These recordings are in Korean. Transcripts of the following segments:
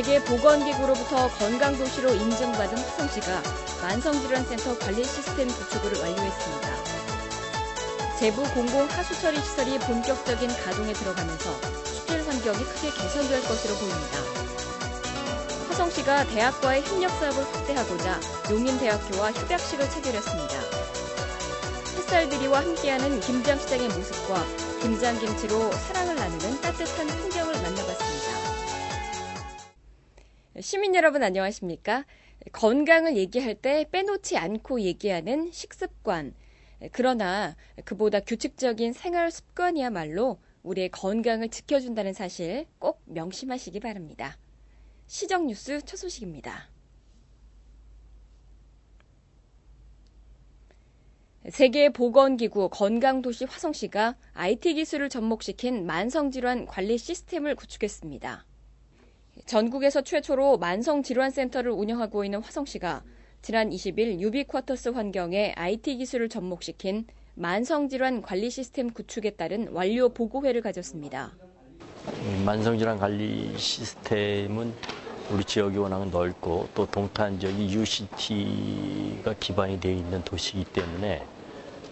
세계 보건기구로부터 건강도시로 인증받은 화성시가 만성질환센터 관리 시스템 구축을 완료했습니다. 제부 공공 하수처리 시설이 본격적인 가동에 들어가면서 수질 환경이 크게 개선될 것으로 보입니다. 화성시가 대학과의 협력 사업을 확대하고자 용인대학교와 협약식을 체결했습니다. 햇살들이와 함께하는 김장시장의 모습과 김장김치로 사랑을 나누는 따뜻한 풍경을 만나봤습니다. 시민 여러분 안녕하십니까? 건강을 얘기할 때 빼놓지 않고 얘기하는 식습관. 그러나 그보다 규칙적인 생활 습관이야말로 우리의 건강을 지켜준다는 사실 꼭 명심하시기 바랍니다. 시정 뉴스 첫 소식입니다. 세계보건기구 건강도시 화성시가 IT 기술을 접목시킨 만성질환 관리 시스템을 구축했습니다. 전국에서 최초로 만성 질환센터를 운영하고 있는 화성시가 지난 20일 유비쿼터스 환경에 IT 기술을 접목시킨 만성질환 관리 시스템 구축에 따른 완료 보고회를 가졌습니다. 만성질환 관리 시스템은 우리 지역이 워낙 넓고 또 동탄 지역이 UCT가 기반이 되어 있는 도시이기 때문에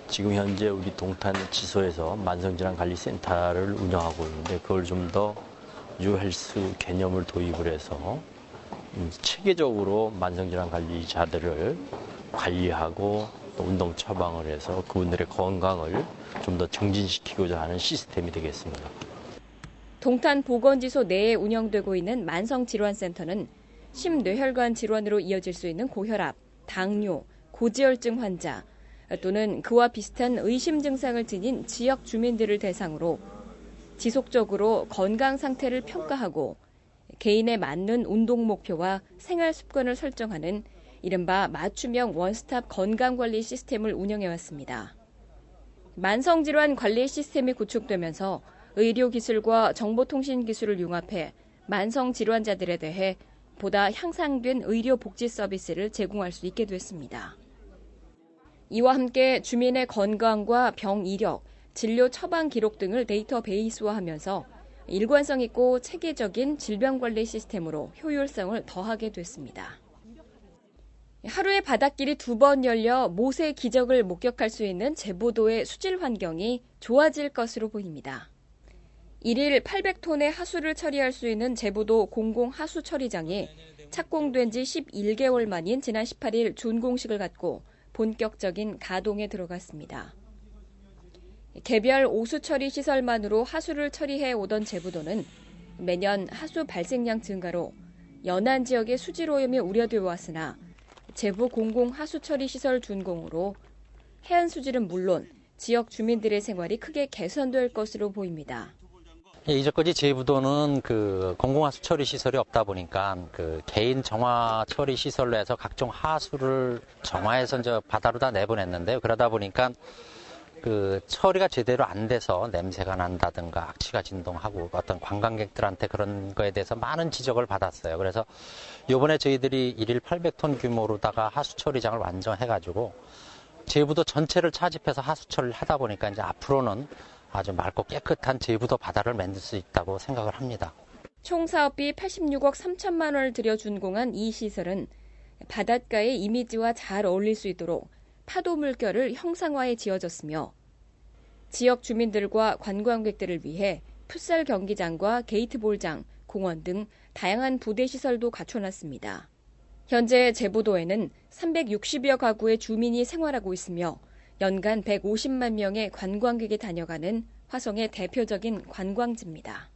지금 현재 우리 동탄 지소에서 만성질환 관리 센터를 운영하고 있는데 그걸 좀더 유헬스 개념을 도입을 해서 체계적으로 만성질환 관리자들을 관리하고 또 운동 처방을 해서 그분들의 건강을 좀더 증진시키고자 하는 시스템이 되겠습니다. 동탄 보건지소 내에 운영되고 있는 만성질환센터는 심뇌혈관 질환으로 이어질 수 있는 고혈압, 당뇨, 고지혈증 환자 또는 그와 비슷한 의심 증상을 지닌 지역 주민들을 대상으로 지속적으로 건강 상태를 평가하고 개인에 맞는 운동 목표와 생활 습관을 설정하는 이른바 맞춤형 원스톱 건강관리 시스템을 운영해왔습니다. 만성질환 관리 시스템이 구축되면서 의료기술과 정보통신기술을 융합해 만성질환자들에 대해 보다 향상된 의료복지 서비스를 제공할 수 있게 됐습니다. 이와 함께 주민의 건강과 병 이력, 진료 처방 기록 등을 데이터베이스화하면서 일관성 있고 체계적인 질병관리 시스템으로 효율성을 더하게 됐습니다. 하루에 바닷길이 두 번 열려 모세 기적을 목격할 수 있는 제보도의 수질 환경이 좋아질 것으로 보입니다. 1일 800톤의 하수를 처리할 수 있는 제보도 공공 하수 처리장이 착공된 지 11개월 만인 지난 18일 준공식을 갖고 본격적인 가동에 들어갔습니다. 개별 오수 처리 시설만으로 하수를 처리해 오던 제부도는 매년 하수 발생량 증가로 연안 지역의 수질 오염이 우려되어 왔으나 제부 공공 하수 처리 시설 준공으로 해안 수질은 물론 지역 주민들의 생활이 크게 개선될 것으로 보입니다. 예, 이제까지 제부도는 그 공공하수 처리 시설이 없다 보니까 그 개인 정화 처리 시설로 해서 각종 하수를 정화해서 이제 바다로 다 내보냈는데요. 그러다 보니까 그 처리가 제대로 안 돼서 냄새가 난다든가 악취가 진동하고 어떤 관광객들한테 그런 거에 대해서 많은 지적을 받았어요. 그래서 요번에 저희들이 1일 800톤 규모로다가 하수 처리장을 완성해 가지고 제부도 전체를 차집해서 하수 처리를 하다 보니까 이제 앞으로는 아주 맑고 깨끗한 제부도 바다를 만들 수 있다고 생각을 합니다. 총 사업비 86억 3천만 원을 들여 준공한 이 시설은 바닷가의 이미지와 잘 어울릴 수 있도록 파도 물결을 형상화해 지어졌으며 지역 주민들과 관광객들을 위해 풋살 경기장과 게이트볼장, 공원 등 다양한 부대 시설도 갖춰놨습니다. 현재 제보도에는 360여 가구의 주민이 생활하고 있으며 연간 150만 명의 관광객이 다녀가는 화성의 대표적인 관광지입니다.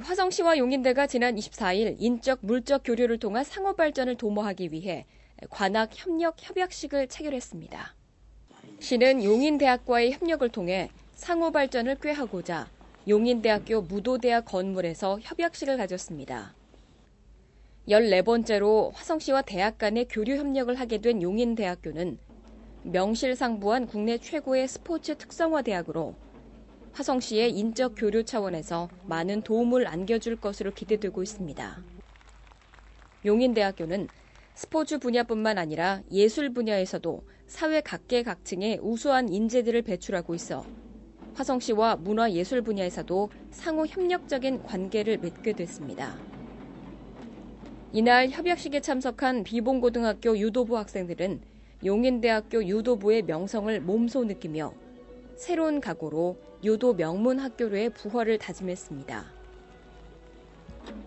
화성시와 용인대가 지난 24일 인적 물적 교류를 통한 상호 발전을 도모하기 위해 관악 협력 협약식을 체결했습니다. 시는 용인대학과의 협력을 통해 상호 발전을 꾀하고자 용인대학교 무도대학 건물에서 협약식을 가졌습니다. 14번째로 화성시와 대학 간의 교류 협력을 하게 된 용인대학교는 명실상부한 국내 최고의 스포츠 특성화 대학으로 화성시의 인적 교류 차원에서 많은 도움을 안겨줄 것으로 기대되고 있습니다. 용인대학교는 스포츠 분야뿐만 아니라 예술 분야에서도 사회 각계각층의 우수한 인재들을 배출하고 있어 화성시와 문화예술 분야에서도 상호 협력적인 관계를 맺게 됐습니다. 이날 협약식에 참석한 비봉고등학교 유도부 학생들은 용인대학교 유도부의 명성을 몸소 느끼며 새로운 각오로 유도 명문 학교로의 부활을 다짐했습니다.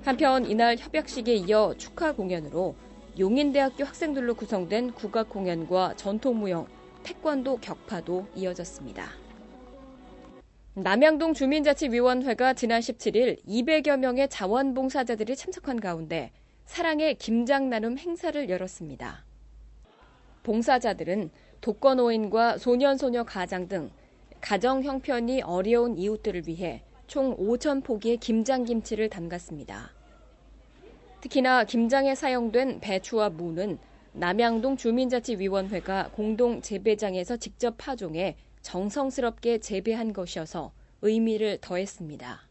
한편 이날 협약식에 이어 축하 공연으로 용인대학교 학생들로 구성된 국악 공연과 전통 무용, 태권도 격파도 이어졌습니다. 남양동 주민자치위원회가 지난 17일 200여 명의 자원봉사자들이 참석한 가운데 사랑의 김장 나눔 행사를 열었습니다. 봉사자들은 독거노인과 소년소녀 가장 등 가정 형편이 어려운 이웃들을 위해 총 5천 포기의 김장김치를 담갔습니다. 특히나 김장에 사용된 배추와 무는 남양동 주민자치위원회가 공동 재배장에서 직접 파종해 정성스럽게 재배한 것이어서 의미를 더했습니다.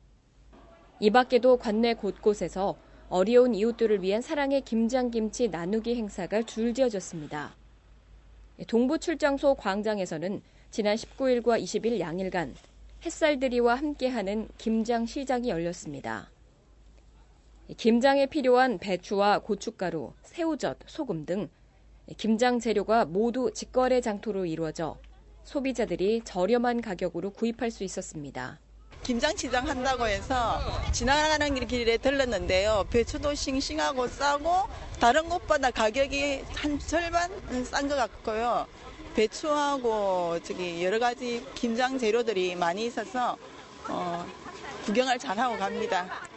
이 밖에도 관내 곳곳에서 어려운 이웃들을 위한 사랑의 김장김치 나누기 행사가 줄지어졌습니다. 동부 출장소 광장에서는 지난 19일과 20일 양일간 햇살들이와 함께하는 김장 시장이 열렸습니다. 김장에 필요한 배추와 고춧가루, 새우젓, 소금 등 김장 재료가 모두 직거래 장터로 이루어져 소비자들이 저렴한 가격으로 구입할 수 있었습니다. 김장시장 한다고 해서 지나가는 길에 들렀는데요. 배추도 싱싱하고 싸고 다른 곳보다 가격이 한 절반 싼 것 같고요. 배추하고 저기 여러 가지 김장 재료들이 많이 있어서 어, 구경을 잘 하고 갑니다.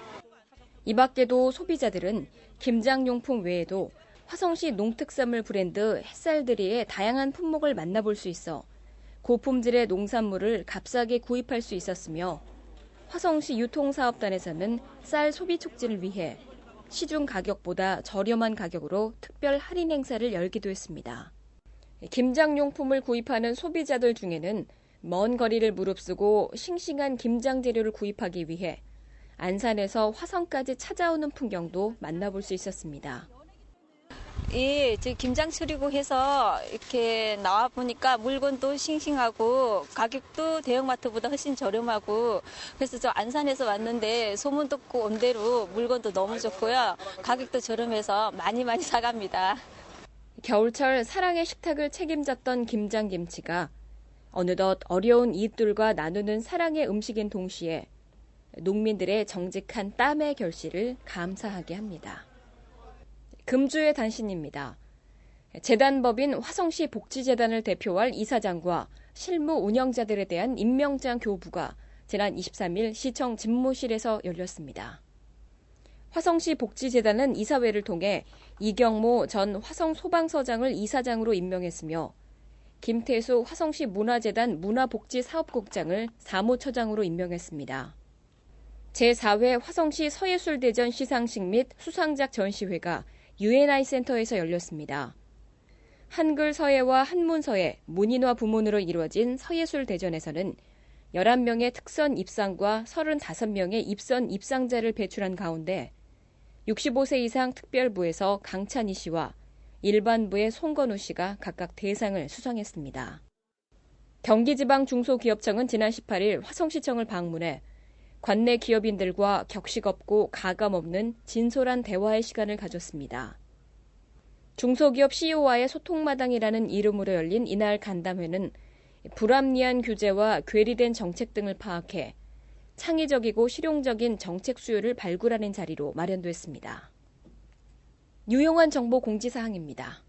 이 밖에도 소비자들은 김장용품 외에도 화성시 농특산물 브랜드 햇살들이의 다양한 품목을 만나볼 수 있어 고품질의 농산물을 값싸게 구입할 수 있었으며 화성시 유통사업단에서는 쌀 소비 촉진을 위해 시중 가격보다 저렴한 가격으로 특별 할인 행사를 열기도 했습니다. 김장용품을 구입하는 소비자들 중에는 먼 거리를 무릅쓰고 싱싱한 김장 재료를 구입하기 위해 안산에서 화성까지 찾아오는 풍경도 만나볼 수 있었습니다. 예, 저 김장 처리고 해서 이렇게 나와 보니까 물건도 싱싱하고 가격도 대형마트보다 훨씬 저렴하고 그래서 저 안산에서 왔는데 소문 듣고 온 대로 물건도 너무 좋고요. 가격도 저렴해서 많이 많이 사갑니다. 겨울철 사랑의 식탁을 책임졌던 김장김치가 어느덧 어려운 이웃들과 나누는 사랑의 음식인 동시에 농민들의 정직한 땀의 결실을 감사하게 합니다. 금주의 단신입니다. 재단법인 화성시 복지재단을 대표할 이사장과 실무 운영자들에 대한 임명장 교부가 지난 23일 시청 집무실에서 열렸습니다. 화성시 복지재단은 이사회를 통해 이경모 전 화성 소방서장을 이사장으로 임명했으며 김태수 화성시 문화재단 문화복지사업국장을 사무처장으로 임명했습니다. 제4회 화성시 서예술대전 시상식 및 수상작 전시회가 UNI 센터에서 열렸습니다. 한글 서예와 한문 서예, 문인화 부문으로 이루어진 서예술대전에서는 11명의 특선 입상과 35명의 입선 입상자를 배출한 가운데 65세 이상 특별부에서 강찬희 씨와 일반부의 송건우 씨가 각각 대상을 수상했습니다. 경기지방중소기업청은 지난 18일 화성시청을 방문해 관내 기업인들과 격식 없고 가감 없는 진솔한 대화의 시간을 가졌습니다. 중소기업 CEO와의 소통마당이라는 이름으로 열린 이날 간담회는 불합리한 규제와 괴리된 정책 등을 파악해 창의적이고 실용적인 정책 수요를 발굴하는 자리로 마련됐습니다. 유용한 정보 공지사항입니다.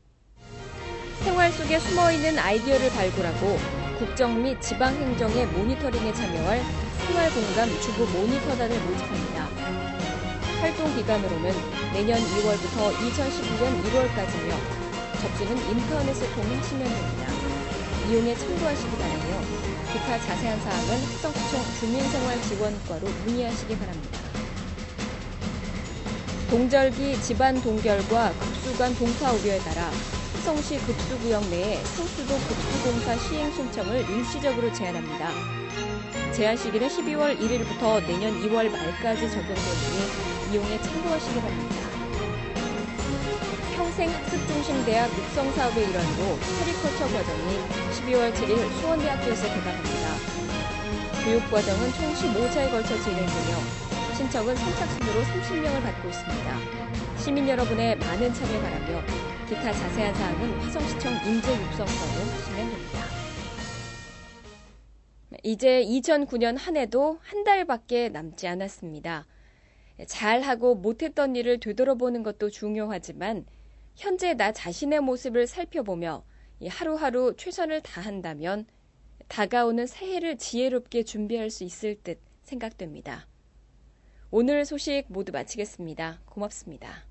생활 속에 숨어있는 아이디어를 발굴하고 국정 및 지방행정의 모니터링에 참여할 생활공감 주부 모니터단을 모집합니다. 활동 기간으로는 내년 2월부터 2019년 1월까지며 접수는 인터넷을 통해 하시면 됩니다. 이용에 참고하시기 바라며 기타 자세한 사항은 합성시청 주민생활지원과로 문의하시기 바랍니다. 동절기 집안 동결과 급수관 동파 우려에 따라 화성시 급수구역 내에 상수도 급수공사 시행 신청을 일시적으로 제한합니다. 제한 시기는 12월 1일부터 내년 2월 말까지 적용되니 이용에 참고하시기 바랍니다. 평생학습중심대학 육성사업의 일환으로 세리컬처 과정이 12월 7일 수원대학교에서 개강합니다. 교육과정은 총 15차에 걸쳐 진행되며 신청은 선착순으로 30명을 받고 있습니다. 시민 여러분의 많은 참여 바라며 기타 자세한 사항은 화성시청 인재육성과로 하시면 됩니다. 이제 2009년 한 해도 한 달밖에 남지 않았습니다. 잘하고 못했던 일을 되돌아보는 것도 중요하지만 현재 나 자신의 모습을 살펴보며 하루하루 최선을 다한다면 다가오는 새해를 지혜롭게 준비할 수 있을 듯 생각됩니다. 오늘 소식 모두 마치겠습니다. 고맙습니다.